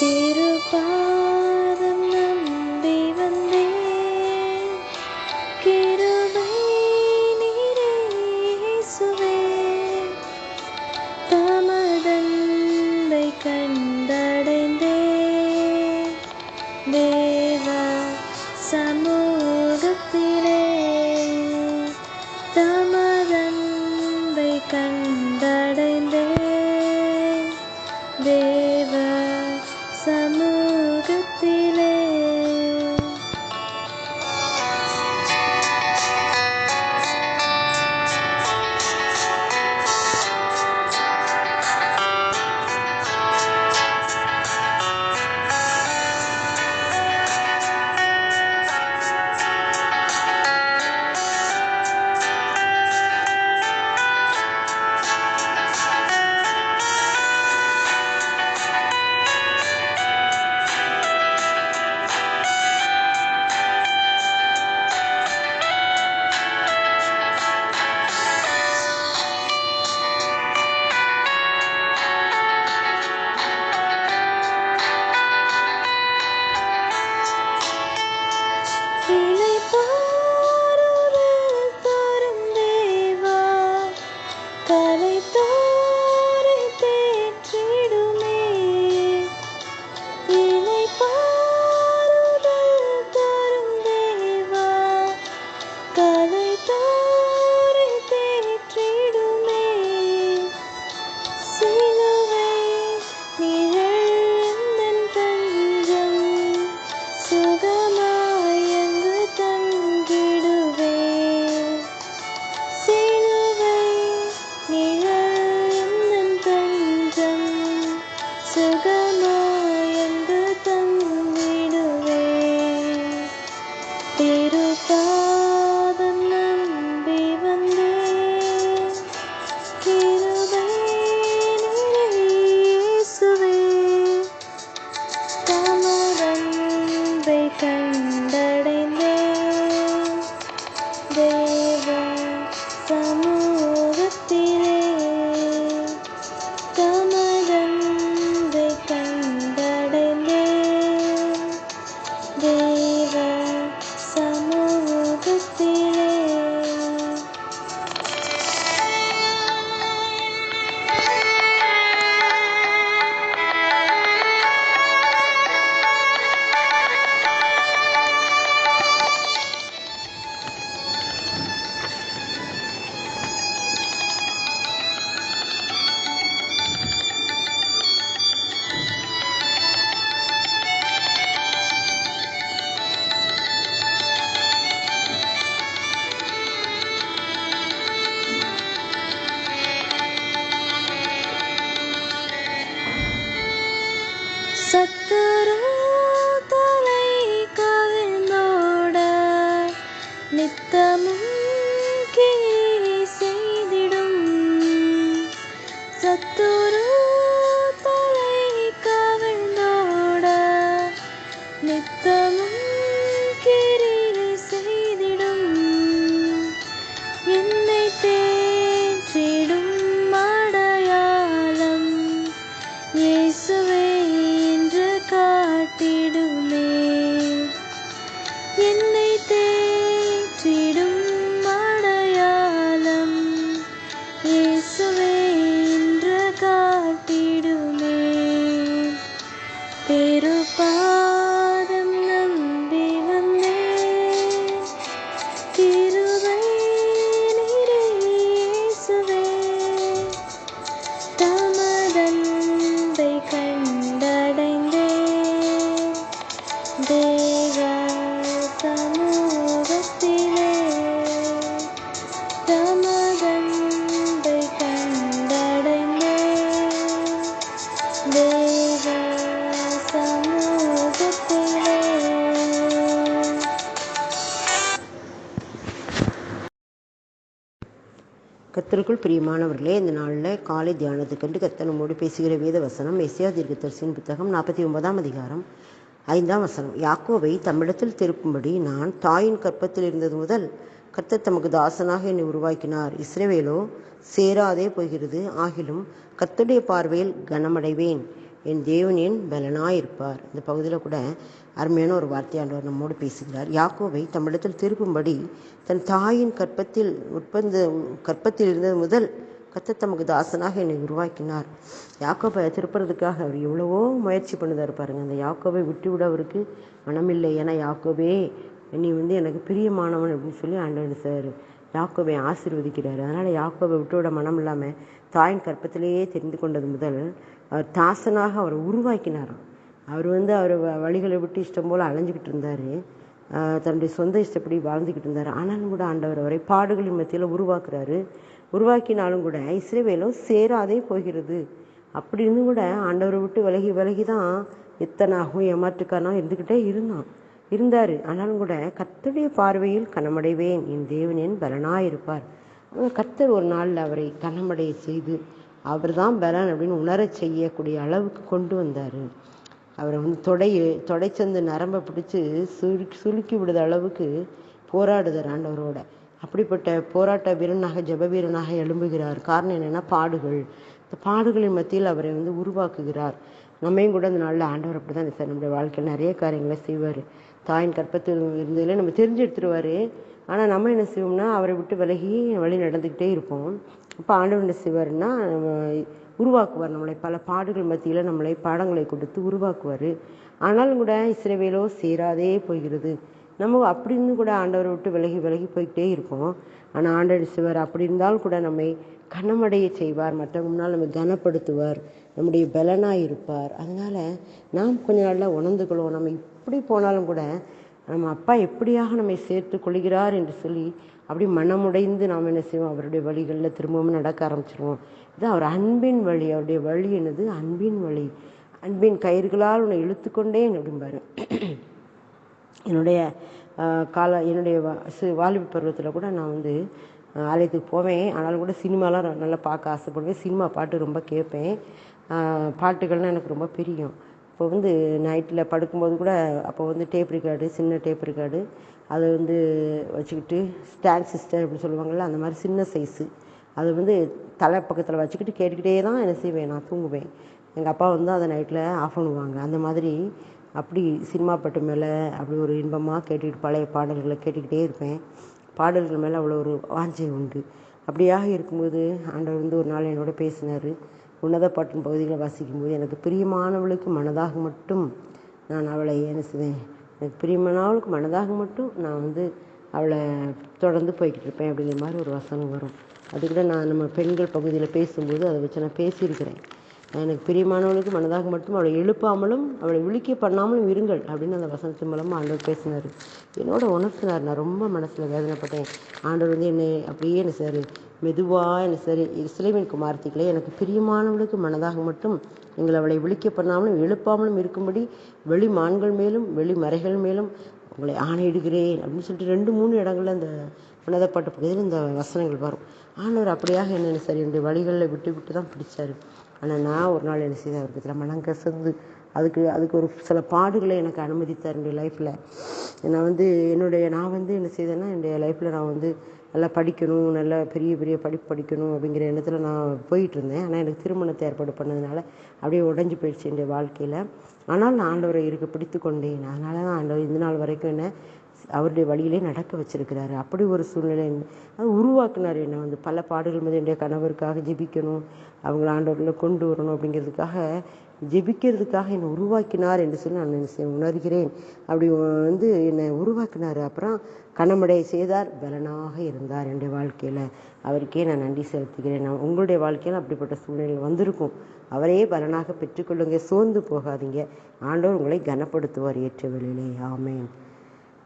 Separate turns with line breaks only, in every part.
ている場合 கலை
கத்தருக்குள் பிரியமானவர்களே இந்த நாளில் காலை தியானத்துக்கென்று கர்த்தர் நம்மோடு பேசுகிற வேத வசனம் எஸ்யா தீர்க்கதரிசியின் புத்தகம் நாற்பத்தி ஒன்பதாம் அதிகாரம் ஐந்தாம் வசனம். யாக்கோவை தம்மிடத்தில் திருப்பும்படி நான் தாயின் கற்பத்தில் இருந்தது முதல் கர்த்தர் தமக்கு தாசனாக என்னை உருவாக்கினார். இஸ்ரேவேலோ சேராதே போகிறது. ஆகிலும் கர்த்தருடைய பார்வையில் கனமடைவேன். என் தேவன் என் பலனாயிருப்பார். இந்த பகுதியில் கூட அருமையான ஒரு வார்த்தையாண்டவர் நம்மோடு பேசுகிறார். யாக்கோவை தம்மிடத்தில் திருப்பும்படி தன் தாயின் கற்பத்தில் உட்பந்த கற்பத்தில் இருந்தது முதல் கத்த தமக்கு தாசனாக என்னை உருவாக்கினார். யாக்கோவை திருப்புறதுக்காக அவர் எவ்வளவோ முயற்சி பண்ணுதார் பாருங்கள் அந்த யாக்கோவை விட்டுவிட அவருக்கு மனமில்லை. ஏன்னா யாக்கோவே நீ வந்து எனக்கு பிரியமானவன் அப்படின்னு சொல்லி ஆண்டவர் சார் யாக்கோபை ஆசீர்வதிக்கிறார். அதனால் யாக்கோவை விட்டுவிட மனம் இல்லாமல் தாயின் கற்பத்திலேயே தெரிந்து கொண்டது முதல் அவர் தாசனாக அவரை உருவாக்கினாராம். அவர் வந்து அவர் வ- வழிகளை விட்டு இஷ்டம் போல் அலைஞ்சிக்கிட்டு இருந்தார். தன்னுடைய சொந்த இஷ்டப்படி வாழ்ந்துக்கிட்டு இருந்தார். ஆனாலும் கூட ஆண்டவர் அவரை பாடுகளின் மத்தியில் உருவாக்குறாரு. உருவாக்கினாலும் கூட இஸ்ரேவேலும் சேராதே போகிறது. அப்படி இருந்தும் கூட ஆண்டவரை விட்டு விலகி விலகி தான் எத்தனாகும் ஏமாற்றுக்கானா இருந்துக்கிட்டே இருந்தான். இருந்தார். ஆனாலும் கூட கர்த்தருடைய பார்வையில் கனமடைவேன். என் தேவன் என் பலனாக இருப்பார் கத்தர் கர்த்தர் ஒரு நாளில் அவரை கனமடைய செய்து அவர் தான் பலன் அப்படின்னு உணரச் செய்யக்கூடிய அளவுக்கு கொண்டு வந்தார். அவரை வந்து தொடை தொடைச்சந்து நரம்பை பிடிச்சி சுருக்கி சுலுக்கி விடுத அளவுக்கு போராடுதார் ஆண்டவரோட. அப்படிப்பட்ட போராட்ட வீரனாக ஜப வீரனாக எழும்புகிறார். காரணம் என்னென்னா பாடுகள். இந்த பாடுகளின் மத்தியில் அவரை வந்து உருவாக்குகிறார். நம்மையும் கூட அந்த நாளில் ஆண்டவர் அப்படி தான் சார். நம்முடைய வாழ்க்கையில் நிறைய காரியங்களை செய்வார். தாயின் கற்பத்தில் இருந்ததில் நம்ம தெரிஞ்சு எடுத்துருவார். ஆனால் நம்ம என்ன செய்வோம்னா அவரை விட்டு விலகி வழி நடந்துக்கிட்டே இருப்போம். அப்போ ஆண்டவன் சிவர்னா நம்ம உருவாக்குவார் நம்மளை. பல பாடுகள் மத்தியில் நம்மளை பாடங்களை கொடுத்து உருவாக்குவார். ஆனாலும் கூட இஸ்ரவேலோ சேராதே போகிறது. நம்ம அப்படின்னு கூட ஆண்டவரை விட்டு விலகி விலகி போய்கிட்டே இருப்போம் ஆனால் ஆண்டவர் சிவர் அப்படி இருந்தாலும் கூட நம்மை கனமடைய செய்வார். மற்றவங்க முன்னால் நம்மை கனப்படுத்துவார். நம்முடைய பலனாக இருப்பார் அதனால் நாம் கொஞ்ச நாளில் உணர்ந்துக்கொள்வோம் நம்ம இப்படி போனாலும் கூட நம்ம அப்பா எப்படியாக நம்மை சேர்த்து கொள்கிறார் என்று சொல்லி அப்படி மனமுடைந்து நாம் என்ன செய்வோம்? அவருடைய வழிகளில் திரும்பவும் நடக்க ஆரம்பிச்சிருவோம். இது அவர் அன்பின் வழி. அவருடைய வழி என்னது? அன்பின் வழி. அன்பின் கயிறுகளால் உன்னை இழுத்துக்கொண்டே அப்படிம்பாரு என்னுடைய கால என்னுடைய வா- சி- வாலிப பருவத்தில் கூட நான் வந்து ஆலயத்துக்கு போவேன். ஆனாலும் கூட சினிமாலாம் நல்லா பார்க்க ஆசைப்படுவேன். சினிமா பாட்டு ரொம்ப கேட்பேன். பாட்டுகள்னால் எனக்கு ரொம்ப பிரியம். அப்போ வந்து நைட்டில் படுக்கும்போது கூட அப்போ வந்து டேப் ரிகார்டு சின்ன டேப் ரிகார்டு அதை வந்து வச்சுக்கிட்டு ஸ்டாண்ட் சிஸ்டர் அப்படின்னு சொல்லுவாங்கள்ல அந்த மாதிரி சின்ன சைஸு. அது வந்து தலை பக்கத்தில் வச்சுக்கிட்டு கேட்டுக்கிட்டே தான் என்ன செய்வேன் நான் தூங்குவேன். எங்கள் அப்பா வந்து அதை நைட்டில் ஆஃப் பண்ணுவாங்க. அந்த மாதிரி அப்படி சினிமா பட்டு மேலே அப்படி ஒரு இன்பமாக கேட்டுக்கிட்டு பழைய பாடல்களை கேட்டுக்கிட்டே இருப்பேன். பாடல்கள் மேலே அவ்வளோ ஒரு வாஞ்சை உண்டு. அப்படியாக இருக்கும்போது ஆண்டவர் வந்து ஒரு நாள் என்னோட பேசினார். உன்னதப்பாட்டின் பகுதிகளை வாசிக்கும்போது எனக்கு பிரியமானவளுக்கு மனதாக மட்டும் நான் அவளை என்ன செய்வேன் எனக்கு பிரியமானவளுக்கு மனதாக மட்டும் நான் வந்து அவளை தொடர்ந்து போய்கிட்டு இருப்பேன் அப்படிங்கிற மாதிரி ஒரு வசனம் வரும். அது கூட நான் நம்ம பெண்கள் பகுதியில் பேசும்போது அதை வச்சு நான் பேசியிருக்கிறேன். எனக்கு பிரியமானவளுக்கு மனதாக மட்டும் அவளை எழுப்பாமலும் அவளை விழிக்க பண்ணாமலும் இருங்கள் அப்படின்னு அந்த வசனத்தின் மூலமாக ஆண்டவர் பேசினார். என்னோட உணர்த்தினார். நான் ரொம்ப மனசில் வேதனைப்பட்டேன். ஆண்டவர் வந்து என்னை அப்படியே என்ன சார் மெதுவாக என்ன சார் இஸ்லேமின் குமார்த்திகளே எனக்கு பிரியமானவளுக்கு மனதாக மட்டும் நீங்கள் அவளை விழிக்க பண்ணாமலும் எழுப்பாமலும் இருக்கும்படி வெளி மான்கள் மேலும் வெளி மறைகள் மேலும் உங்களை ஆணையிடுகிறேன் அப்படின்னு சொல்லிட்டு ரெண்டு மூணு இடங்களில் அந்த உன்னதப்பாட்டு பகுதியில் இந்த வசனங்கள் வரும். ஆனவர் அப்படியாக என்ன சரி என்னுடைய வழிகளில் விட்டு விட்டு தான் பிடிச்சாரு. ஆனால் நான் ஒரு நாள் என்ன செய்தேன்? அவருக்கு மனம் கசந்து அதுக்கு அதுக்கு ஒரு சில பாடுகளை எனக்கு அனுமதித்தார் என்னுடைய லைஃப்பில் நான் வந்து என்னுடைய நான் வந்து என்ன செய்தேன்னா என்னுடைய லைஃப்பில் நான் வந்து நல்லா படிக்கணும் நல்லா பெரிய பெரிய படிப்பு படிக்கணும் அப்படிங்கிற எண்ணத்தில் நான் போயிட்டுருந்தேன். ஆனால் எனக்கு திருமணத்தை ஏற்பாடு பண்ணதுனால அப்படியே உடஞ்சி போயிடுச்சு என்னுடைய வாழ்க்கையில். ஆனால் நான் ஆண்டவரை இருக்க பிடித்து கொண்டேன். அதனால தான் ஆண்டவர் இந்த நாள் வரைக்கும் என்ன அவருடைய வழியிலே நடக்க வச்சிருக்கிறாரு. அப்படி ஒரு சூழ்நிலை அது உருவாக்குனார் என்னை வந்து. பல பாடுகள் வந்து என்னுடைய கணவருக்காக ஜெபிக்கணும் அவங்கள ஆண்டவர்களை கொண்டு வரணும் அப்படிங்கிறதுக்காக ஜெபிக்கிறதுக்காக என்னை உருவாக்கினார் என்று சொல்லி நான் என்ன செய்ய- உணர்கிறேன். அப்படி வந்து என்னை உருவாக்கினார். அப்புறம் கணமடை செய்தார். பலனாக இருந்தார் என்னுடைய வாழ்க்கையில். அவருக்கே நான் நன்றி செலுத்துகிறேன். நான் உங்களுடைய வாழ்க்கையில் அப்படிப்பட்ட சூழ்நிலை வந்திருக்கும். அவரையே பலனாக பெற்றுக்கொள்ளுங்க. சோர்ந்து போகாதீங்க. ஆண்டவர் உங்களை கனப்படுத்துவார் ஏற்ற வேளையிலே. ஆமேன்.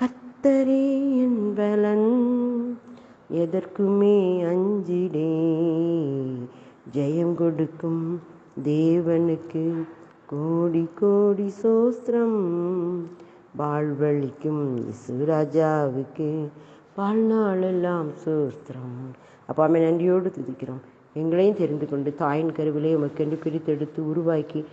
கத்தரே என் பலன் எதற்குமே அஞ்சிடே. ஜெயம் கொடுக்கும் தேவனுக்கு கோடி கோடி சோஸ்திரம். வாழ்வழிக்கும் இசுராஜாவுக்கு வாழ்நாளெல்லாம் சோஸ்திரம். அப்போ அம்மை நன்றியோடு துதிக்கிறோம். எங்களையும் தெரிந்து கொண்டு தாயின் கருவிலே உமக்கென்று பிரித்தெடுத்து உருவாக்கி